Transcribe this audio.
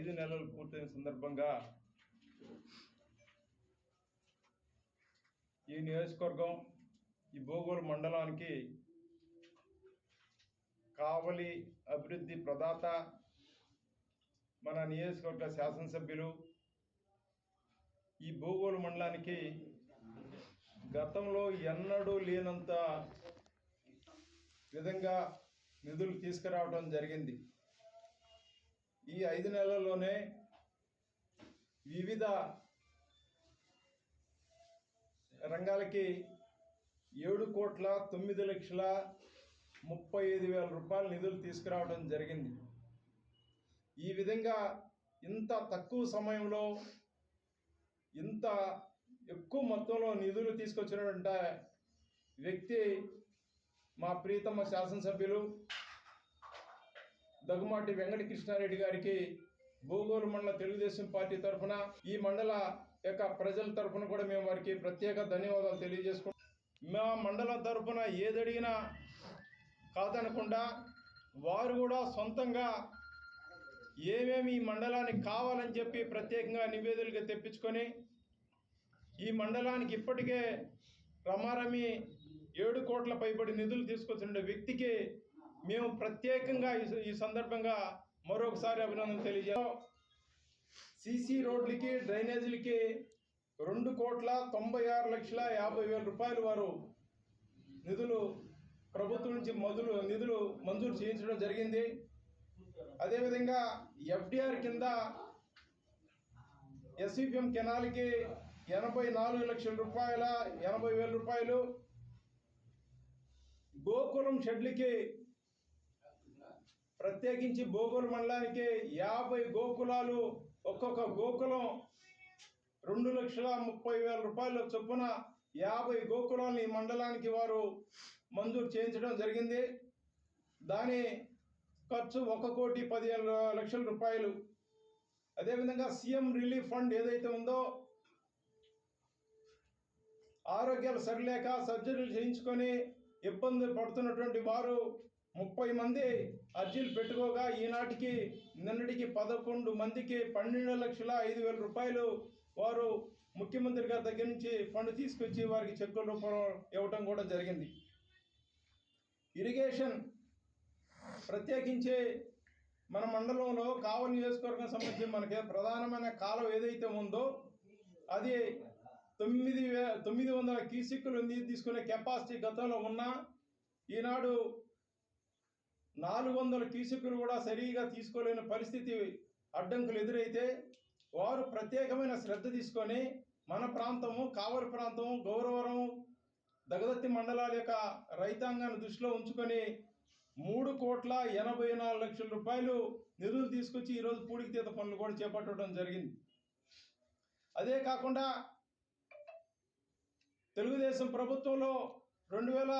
ఐదు నెలలు పూర్తయిన సందర్భంగా ఈ నియోజకవర్గం ఈ భూగోళ మండలానికి కావలి అభివృద్ధి ప్రదాత మన నియోజకవర్గ శాసనసభ్యులు ఈ భూగోళ మండలానికి గతంలో ఎన్నడూ లేనంత విధంగా నిధులు తీసుకురావడం జరిగింది. ఈ ఐదు నెలల్లోనే వివిధ రంగాలకి ఏడు కోట్ల తొమ్మిది లక్షల ముప్పై ఐదు వేల రూపాయల నిధులు తీసుకురావడం జరిగింది. ఈ విధంగా ఇంత తక్కువ సమయంలో ఇంత ఎక్కువ మొత్తంలో నిధులు తీసుకొచ్చినటువంటి వ్యక్తి మా ప్రీతమ శాసనసభ్యులు దగ్గుమాటి వెంకట కృష్ణారెడ్డి గారికి భూగోలు మండల తెలుగుదేశం పార్టీ తరఫున ఈ మండల యొక్క ప్రజల తరఫున కూడా మేము వారికి ప్రత్యేక ధన్యవాదాలు తెలియజేసుకుంటాం మా మండలం తరఫున ఏదడిగినా కాదనకుండా వారు కూడా సొంతంగా ఏమేమి ఈ మండలానికి కావాలని చెప్పి ప్రత్యేకంగా నివేదికలు తెప్పించుకొని ఈ మండలానికి ఇప్పటికే రమారమి ఏడు కోట్ల పైబడి నిధులు తీసుకొచ్చిన వ్యక్తికి మేము ప్రత్యేకంగా ఈ- ఈ సందర్భంగా మరొకసారి అభినందన తెలియజేస్తాం సీసీ రోడ్లకి డ్రైనేజీలకి రెండు కోట్ల తొంభై ఆరు లక్షల యాభై వేల రూపాయలు వారు నిధులు ప్రభుత్వం నుంచి మొదలు నిధులు మంజూరు చేయించడం జరిగింది. అదేవిధంగా ఎఫ్డిఆర్ కింద ఎస్ఈపిఎం కెనాల్కి ఎనభై నాలుగు లక్షల రూపాయల ఎనభై వేల రూపాయలు గోకులం షెడ్లకి ప్రత్యేకించి భోగుల మండలానికి యాభై గోకులాలు ఒక్కొక్క గోకులం రెండు లక్షల ముప్పై వేల రూపాయల చొప్పున యాభై గోకులాలను ఈ మండలానికి వారు మంజూరు చేయించడం జరిగింది. దాని ఖర్చు ఒక కోటి పదిహేను లక్షల రూపాయలు. అదేవిధంగా సీఎం రిలీఫ్ ఫండ్ ఏదైతే ఉందో ఆరోగ్యాలు సరిలేక సర్జరీలు చేయించుకొని ఇబ్బందులు పడుతున్నటువంటి వారు ముప్పై మంది అర్జీలు పెట్టుకోగా ఈనాటికి నిన్నటికి పదకొండు మందికి పన్నెండు లక్షల ఐదు వేల రూపాయలు వారు ముఖ్యమంత్రి గారి దగ్గర నుంచి ఫండ్ తీసుకొచ్చి వారికి చెక్కుల రూపంలో ఇవ్వటం కూడా జరిగింది. ఇరిగేషన్ ప్రత్యేకించి మన మండలంలో కావ నియోజకవర్గం సంబంధించి మనకి ప్రధానమైన కాలం ఏదైతే ఉందో అది తొమ్మిది వే తొమ్మిది వందల క్యూసిక్కులు తీసుకునే కెపాసిటీ గతంలో ఉన్న ఈనాడు నాలుగు వందల క్యూసిక్కులు కూడా సరిగా తీసుకోలేని పరిస్థితి అడ్డంకులు ఎదురైతే వారు ప్రత్యేకమైన శ్రద్ధ తీసుకొని మన ప్రాంతము కావలి ప్రాంతం గౌరవరం దగదత్తి మండలాల యొక్క రైతాంగాన్ని దృష్టిలో ఉంచుకొని మూడు కోట్ల ఎనభై నాలుగు లక్షల రూపాయలు నిధులు తీసుకొచ్చి ఈరోజు పూడికి తీత పనులు కూడా చేపట్టడం జరిగింది. అదే కాకుండా తెలుగుదేశం ప్రభుత్వంలో రెండు వేల